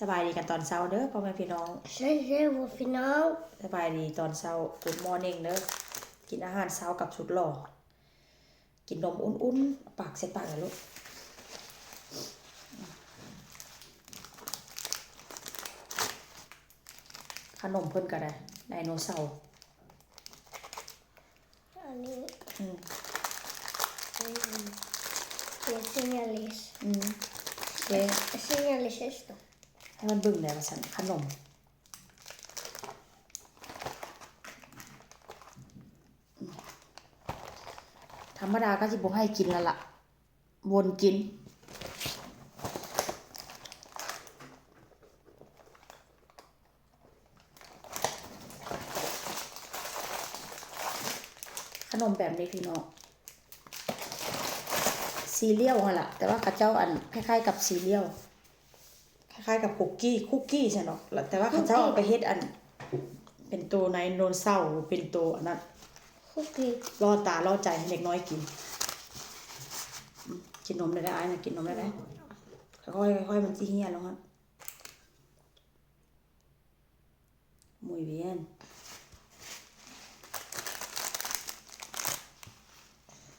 สบายดีกันตอนเช้าเด้อพ่อแม่พี่น้อง Säg det vår final. สบายดีตอนเช้า Good morning เด้อกินอาหารเช้ากับชุดหล่อกินนมอุ่นๆปากเสร็จปากเลยลูกขนมเพิ่นก็ได้ไดโนเสาร์ Ani, อืม mm, det är signalis. อืมเอ๊ะ Signalis esto. ให้มันบึ้งได้ว่าซั่นขนมธรรมดาก็สิบ่ให้กินแล้วล่ะวนกิน ขนมแบบนี้พี่น้องซีเรียลหั่นล่ะแต่ว่าเขาเจ้าอันคล้ายๆกับซีเรียล คล้ายๆกับคุกกี้คุกกี้ใช่เนาะแล้วแต่ว่าเขาเจ้าเอาไปเฮ็ดอัน เป็นตัวในโนนเศร้าเป็นตัวอันนั้น Cookie. ล่อตาล่อใจให้เด็กน้อยกินอืมกินนมได้ได้ไอ้นะกินนมได้ได้ค่อยๆค่อยๆมันสิเหี่ยแล้วครับ muy bien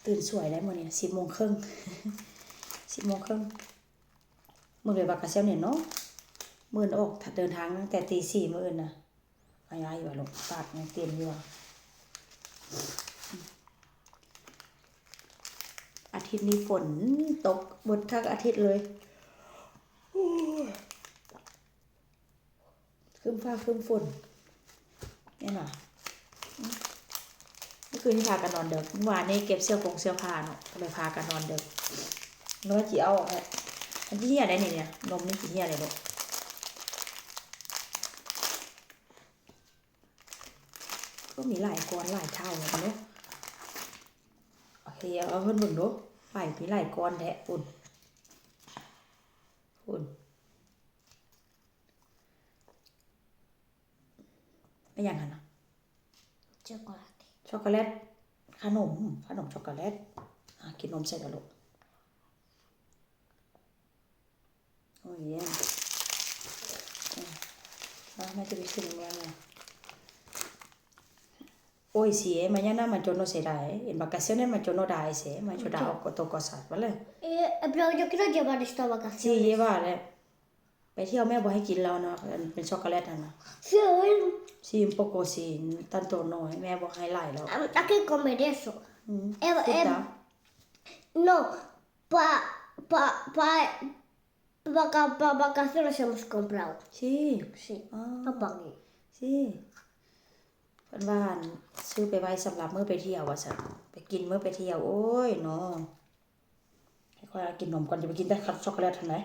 ตื่นสวยได้หมดเนี่ยสิบโมงครึ่งสิบโมงครึ่ง มือเลยบักกะเซียวเนี่ยเนาะมื่นออกถ้าเดินทางตั้งแต่ตีสี่มื่นนะอายายอยู่ว่าลงปาดยังเตรียมอยู่อาทิตย์นี้ฝนตกหมดทั้งอาทิตย์เลยครึ้มฟ้าครึ้มฝนเนี่ยน่ะเมื่อคืนที่พากันนอนเด็กเมื่อวานนี้เก็บเสื้อผงเสื้อผ้าเนาะก็เลยพากันนอนเด็กน้อยจีเอาออกเลย อันที่เหี้ยได้เนี่ยเนี่ยนมนี่จีเหี้ยอะไรลูกก็มีหลายก้อนหลายเท่าเลยเนาะโอเคเอาเพิ่นเบิ่งดูไหลมีหลายก้อนแท้ปุ่นปุ่นไม่อย่างนั้นนะ Chocolate. ช็อกโกแลตขนมขนมช็อกโกแลตอะกินนมใส่กันลูกโอ้ยเยี่ยมอะแม่จะไปซื้อเมื่อไง Hoy sí, eh, mañana yo no será, eh. En vacaciones yo no da ese, eh. Yo da otro cosas, ¿vale? Eh, pero yo quiero llevar esto a Sí, vacaciones. lleva, eh. ไปเที่ยวแม่บอกให้กินแล้วเนาะเป็นช็อกโกแลตอะนะ Sí, ซีมโปโกซีตันโตน้อยแม่บอกให้หลายแล้ว hay hay que comer eso. อืม Eh, ติด eh, ตา no, para pa, pa, pa, pa vacaciones hemos comprado. ชี Sí, อ๋อ papá. ชีเพิ่นว่าอั่นซื้อไปไว้สำหรับมื้อไปเที่ยวว่าซั่นไปกินมื้อไปเที่ยวโอ้ยเนาะให้ค่อยกินนมก่อนจะไปกินได้คับช็อกโกแลตทันไหน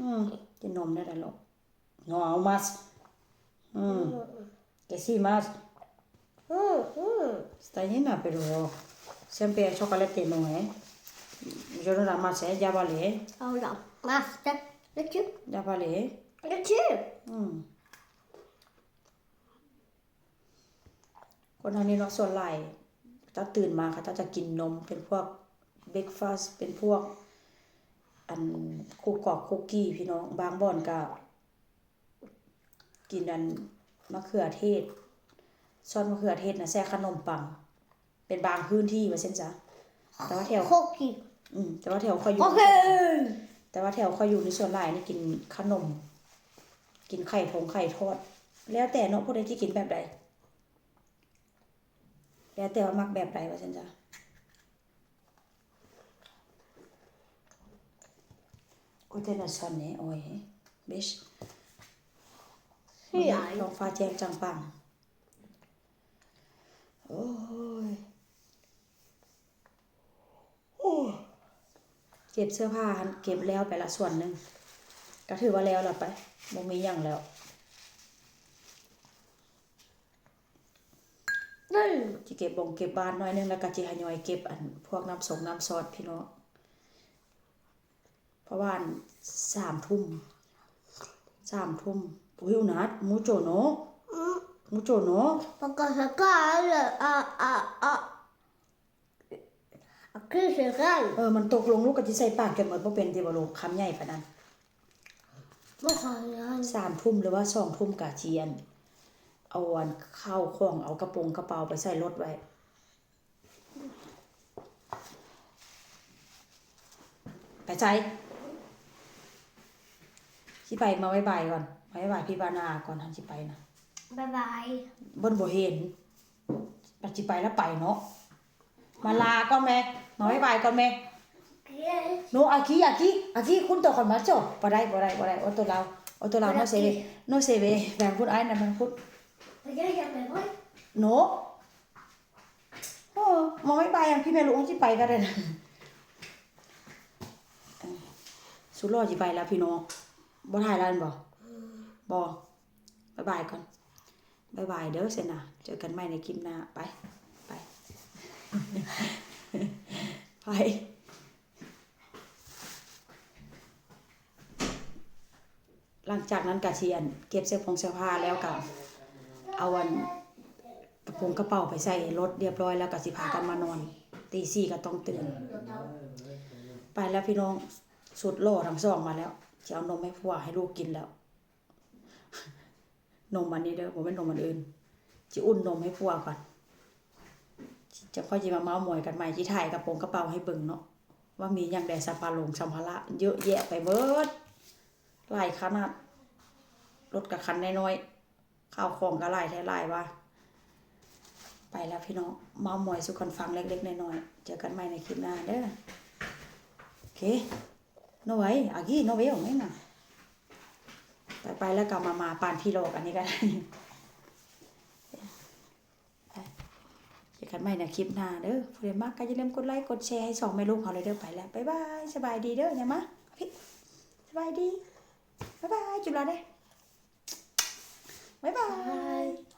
อืมกินนมได้แล้วลูก No, aún más. Mm. Que sí, más. Mm, mm. Está llena, pero siempre hay chocolate no, ¿eh? Yo no la más, ¿eh? Ya vale, ¿eh? Ahora, más. ¿De de qué? Ya vale, ¿eh? ¿De qué? อืมคนทางนี้เนาะส่วนใหญ่ถ้าตื่นมาเขาจะกินนมเป็นพวกเบรกฟาสเป็นพวก อันคุกกอกคุกกี้พี่น้อง บางบ่อนก็กินอันมะเขือเทศซอสมะเขือเทศนะแซ่ขนมปัง เป็นบางพื้นที่ว่าเส้นจ้ะแต่ว่าแถว Hockey. อืมแต่ว่าแถวคอยอยู่ Hockey! แต่ว่าแถวคอยอยู่ในส่วนหลายนี่กินขนม กินไข่ทงไข่ทอด แล้วแต่เนาะผู้ใดที่กินแบบใดแล้วแต่ว่ามักแบบใดว่าฉันจ้ะโอ้แต่ละซอนนี่โอ้ยเบช Sí, hay. ท้องฟ้าแจ้งจังปังโอ้ยโอ้ย เก็บเสื้อผ้าเก็บแล้วไปละส่วนหนึ่งก็ถือว่าแล้วละไปบ่มีหยังแล้วจิเก็บบงเก็บบ้านน้อยนึงแล้วก็จิหยอยเก็บอันพวกน้ำสงน้ำซอสพี่น้องเพราะว่าสามทุ่มสามทุ่มอุ้ยนัดมูโจโนมูโจโน Porque sacar a, a, a, aquí se cae. เออมันตกลงลูกก็จิใส่ปากจนหมดบ่เป็นที่บ่ลูกคำใหญ่ปานนั้นไม่ขอเงินสามทุ่มหรือว่าสองทุ่มกะเจียน เอาวันเข้าของเอากระโปรงกระเป๋าไปใส่รถไว้ไปใจสิไปมาไว้บ่ายก่อนมาไว้บ่ายพี่บานาก่อนทันสิไปนะบายบายเบิ้นบ่เห็นปัจจิไปแล้วไปเนาะมาลาก่อนแม่ มาไว้บ่ายก่อนแม่โนอากิอากิอากิคุณตัวคนมาจบบ่ได้บ่ได้บ่ได้โอตัวเราโอตัวเราโนเซเวโนเซเวแบ่งพูดไอ้นั่นมันพูดไปเจอกันไหมพ่อโนโอ้มาไว้บ่ายอันพี่แม่ลูกสิไปก็ได้นะเออสุดรอสิไปแล้วพี่น้องบ่ถ่ายแล้วอันบ่บ่บ๊ายบายก่อนบ๊ายบายเด้อเซนนะเจอกันใหม่ในคลิปหน้าไปไป ไปหลังจากนั้นกะเชียนเก็บเสื้อผงเสื้อผ้าแล้วก็เอาวันกระโปรงกระเป๋าไปใส่รถเรียบร้อยแล้วก็สิพากันมานอนตีสี่ก็ต้องตื่น ไปแล้วพี่น้องสุดโล่ทั้งสองมาแล้วจะเอานมให้ผัวให้ลูกกินแล้ว นมอันนี้เด้อผมเป็นนมอันอื่นจะอุ่นนมให้ผัวก่อน จะค่อยจะมาเมาส์มอยกันใหม่ที่ถ่ายกระโปรงกระเป๋าให้เบิ่งเนาะว่ามีอย่างใดสัมภาระสัมภาระเยอะแยะไปเบิดหลายขนาดรถกับคันน้อยๆข้าวของก็หลายแท้หลายว่าไปแล้วพี่น้องเมาหมอยสุกันฟังเล็กๆน้อยๆเจอกันใหม่ในคลิปหน้าเด้อโอเคโนไว้อากี้โนเวลไม่น่ะไปไปแล้วกลับมามาปานพี่โลกอันนี้ก็ได้ไปเจอ กันใหม่ในคลิปหน้าเด้อผู้ใดมากก็อย่าลืมกดไลค์กดแชร์ให้สองแม่ลูกเขาเลยเด้อไปแล้วบ๊ายบายสบายดีเด้อเนี่ยมะพี่สบายดีบ๊ายบายจุฬาเด้บ๊ายบาย